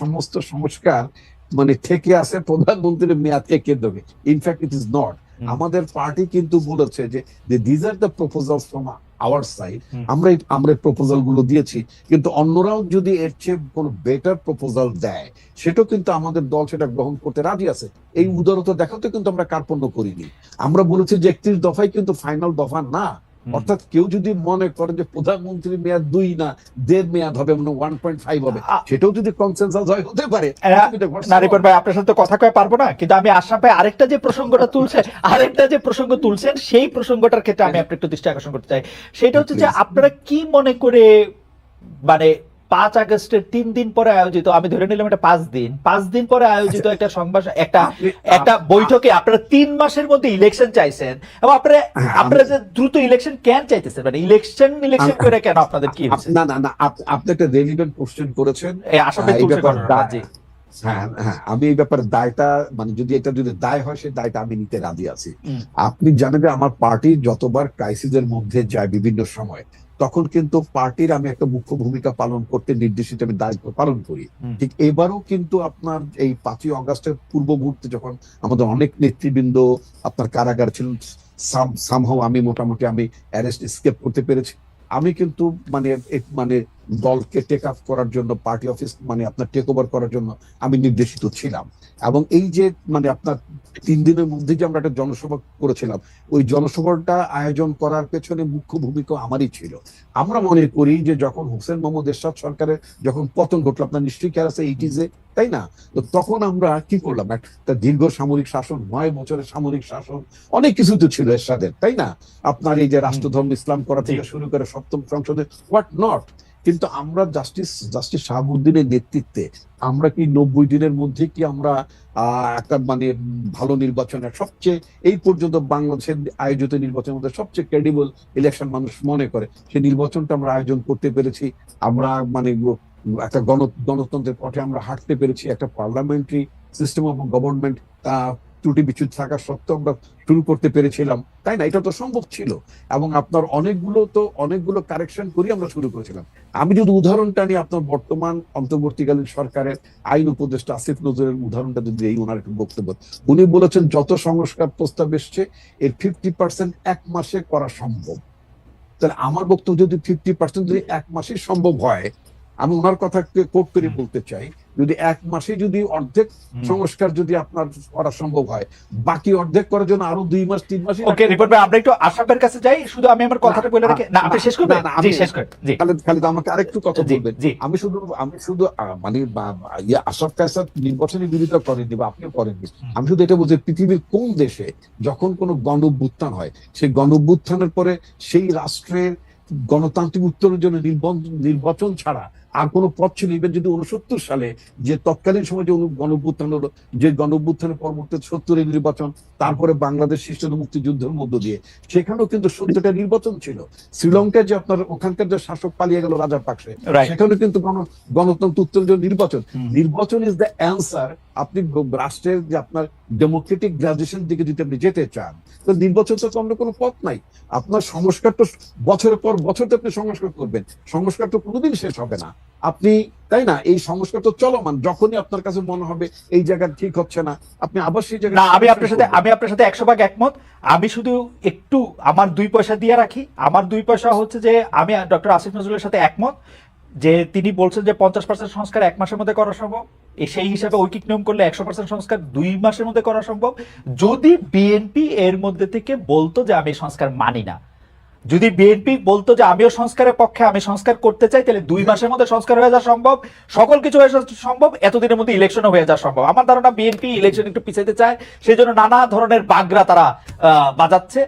সমস্ত সংস্কার মানে থেকে আছে প্রধানমন্ত্রীর মেয়াদকে কেন্দ্র করে। In fact it is not আমাদের পার্টি কিন্তু বলেছে যে these are the proposal from our side. আমরা আমরা প্রপোজালগুলো দিয়েছি। কিন্তু অন্যরাও যদি এর চেয়ে কোনো বেটার প্রপোজাল দেয় সেটাও কিন্তু আমাদের দল সেটা গ্রহণ করতে রাজি আছে। এই উদারতা দেখাতে কিন্তু আমরা কার্পণ্য করিনি। আমরা বলেছি যে একত্রিশ দফায় কিন্তু ফাইনাল দফা না। অর্থাৎ কেউ যদি মনে করে যে প্রধানমন্ত্রীর মেয়াদ দুই না দেড় মেয়াদ হবে মানে ওয়ান পয়েন্ট ফাইভ হবে সেটাও যদি কনসেন্সাস হয় হতে পারে? ভাই আপনার সাথে কথা কয়ে পারব না কিন্তু আমি আশা পাই আরেকটা যে প্রসঙ্গটা তুলছে আরেকটা যে প্রসঙ্গ তুলছেন সেই প্রসঙ্গটার ক্ষেত্রে আমি আপনার একটু দৃষ্টি আকর্ষণ করতে চাই। সেটা হচ্ছে যে আপনারা কি মনে করে মানে পাঁচ আগস্টের তিন দিন পরে আয়োজিত আমি ধরে নিলাম এটা পাঁচ দিন পাঁচ দিন পরে আয়োজিত একটা সংবাদ একটা একটা বৈঠকে আপনারা তিন মাসের মধ্যে ইলেকশন চাইছেন। এবং আপনারা হ্যাঁ, আপনারা যে দ্রুত ইলেকশন কেন চাইতেছেন? মানে ইলেকশন ইলেকশন করে কেন আপনাদের কি না না না আপনি একটা রেলিভেন্ট কোশ্চেন করেছেন। এই আসামে হ্যাঁ হ্যাঁ আমি এই ব্যাপারে দায়টা মানে যদি এটা যদি দায় হয় সেই দায়টা আমি নিতে রাজি আছি। আপনি জানেন যে আমার পার্টি যতবার ক্রাইসিসের মধ্যে যায় বিভিন্ন সময় তখন কিন্তু পার্টির আমি একটা মুখ্য ভূমিকা পালন করতে নির্দেশিত আমি দায়িত্ব পালন করি। ঠিক এবারও কিন্তু আপনার এই পাঁচই অগাস্টের পূর্ব মুহূর্তে যখন আমাদের অনেক নেতৃবৃন্দ আপনার কারাগার ছিলেন সামহাও আমি মোটামুটি আমি অ্যারেস্ট স্কেপ করতে পেরেছি। আমি কিন্তু মানে মানে দলকে টেক আপ করার জন্য পার্টি অফিস মানে আপনার টেক ওভার করার জন্য আমি নির্দেশিত ছিলাম। এবং এই যে মানে আপনার তিন দিনের মধ্যে যে আমরা একটা জনসভা করেছিলাম ওই জনসভাটা আয়োজন করার পেছনে মুখ্য ভূমিকা আমারই ছিল। আমরা মনে করি যে যখন হোসেন মোহাম্মদ এরশাদ সরকারের যখন পতন ঘটলো আপনার নিশ্চয়ই খেয়াল আছে এইটিজে তাই না? তো তখন আমরা কি করলাম? একটা দীর্ঘ সামরিক শাসন নয় বছরের সামরিক শাসন অনেক কিছু তো ছিল এরশাদের তাই না? আপনার এই যে রাষ্ট্রধর্ম ইসলাম করা থেকে শুরু করে সপ্তম সংসদে হোয়াট নট কিন্তু আমরা জাস্টিস জাস্টিস শাহাবুদ্দিনের নেতৃত্বে, আমরা কি নব্বই দিনের মধ্যে কি আমরা একটা মানে ভালো নির্বাচনের সবচেয়ে, এই পর্যন্ত বাংলাদেশের আয়োজিত নির্বাচনের মধ্যে সবচেয়ে ক্রেডিবল ইলেকশন মানুষ মনে করে। সেই নির্বাচনটা আমরা আয়োজন করতে পেরেছি, আমরা মানে একটা গণ, গণতন্ত্রের পথে আমরা হাঁটতে পেরেছি, একটা পার্লামেন্টারি সিস্টেম অফ গভর্নমেন্ট ত্রুটি বিচ্যুত থাকা সত্ত্বেও আমরা শুরু করতে পেরেছিলাম। তাই না? এটা তো সম্ভব ছিল। এবং আপনার অনেকগুলো তো অনেকগুলো কারেকশন করি আমরা শুরু করেছিলাম। আমি যদি উদাহরণটা নিয়ে আপনার বর্তমান অন্তর্বর্তীকালীন সরকারের আইন উপদেষ্টা আসিফ নজরের উদাহরণটা যদি এই ওনার একটু বক্তব্য, উনি বলেছেন, যত সংস্কার প্রস্তাব এসছে, এর ফিফটি পার্সেন্ট এক মাসে করা সম্ভব। তাহলে আমার বক্তব্য যদি ফিফটি পার্সেন্ট যদি এক মাসে সম্ভব হয় আমি ওনার কথাকে কোট করে বলতে চাই যদি এক মাসে যদি অর্ধেক সংস্কার যদি আপনার করা সম্ভব হয় বাকি অর্ধেক করার জন্য আরও দুই মাস তিন মাস ওকে রিপোর্ট ভাই আমরা একটু আশরাফের কাছে যাই শুধু আমি আমার কথাটা বলে রেখে না আপনি শেষ করবেন? না, আমি- শেষ করেন জি। খালেদ খালেদ আমাকে আরেকটু কথা বলবেন। আমি শুধু আমি শুধু মানে ইয়ে আশরাফ কায়সার নির্বাচনী বিরোধিতা করেননি বা আপনিও করেননি। আমি শুধু এটা বলছি পৃথিবীর কোন দেশে যখন কোনো গণ হয় সেই গণ পরে সেই রাষ্ট্রের গণতান্ত্রিক উত্তরের জন্য নির্বাচন ছাড়া আর কোনো পথ ছিল ইভেন যদি উনসত্তর সালে যে তৎকালীন সময় যে অনু- গণ অভ্যুত্থান হলো যে গণ অভ্যুত্থানের পরবর্তী সত্তরের নির্বাচন তারপরে বাংলাদেশ সৃষ্ট মুক্তিযুদ্ধের মধ্য দিয়ে সেখানেও কিন্তু সত্তরটা নির্বাচন ছিল। শ্রীলঙ্কায় যে আপনার ওখানকার যে শাসক পালিয়ে গেল রাজা পাকসে রাইট সেখানে কিন্তু গণতন্ত্র উত্তরের জন্য নির্বাচন। নির্বাচন ইজ দ্য অ্যান্সার আপনি রাষ্ট্রের যে আপনার ডেমোক্রেটিক গ্রাজুয়েশন দিকে যদি আপনি যেতে চান তো নির্বাচন তো অন্য কোনো পথ নাই। আপনার সংস্কার তো বছরের পর বছর তো আপনি সংস্কার করবেন। সংস্কার তো কোনোদিন শেষ হবে না। আপনি তাই না? এই সংস্কার তো চলমান যখনই আপনার কাছে মনে হবে এই জায়গা ঠিক হচ্ছে না আপনি আবার সেই জায়গায় না আমি আপনার সাথে আমি আপনার সাথে একশো ভাগ একমত। আমি শুধু একটু আমার দুই পয়সা দিয়ে রাখি। আমার দুই পয়সা হচ্ছে যে আমি ডক্টর আসিফ নজরুলের সাথে একমত যে তিনি বলছেন যে পঞ্চাশ পার্সেন্ট সংস্কার এক মাসের মধ্যে করা সম্ভব। সেই হিসাবে ঐকিক নিয়ম করলে একশো পার্সেন্ট সংস্কার দুই মাসের মধ্যে করা সম্ভব। যদি বিএনপি এর মধ্যে থেকে বলতো যে আমি সংস্কার মানি না যদি বিএনপি বলতো যে আমিও সংস্কারের পক্ষে আমি সংস্কার করতে চাই তাহলে দুই মাসের মধ্যে সংস্কার হয়ে যাওয়া সম্ভব। সকল কিছু হয়ে যাওয়া সম্ভব এতদিনের মধ্যে ইলেকশনও হয়ে যাওয়া সম্ভব। আমার ধারণা বিএনপি ইলেকশন একটু পিছাইতে চায় সেই জন্য নানা ধরনের বাগরা তারা আহ, বাজাচ্ছে।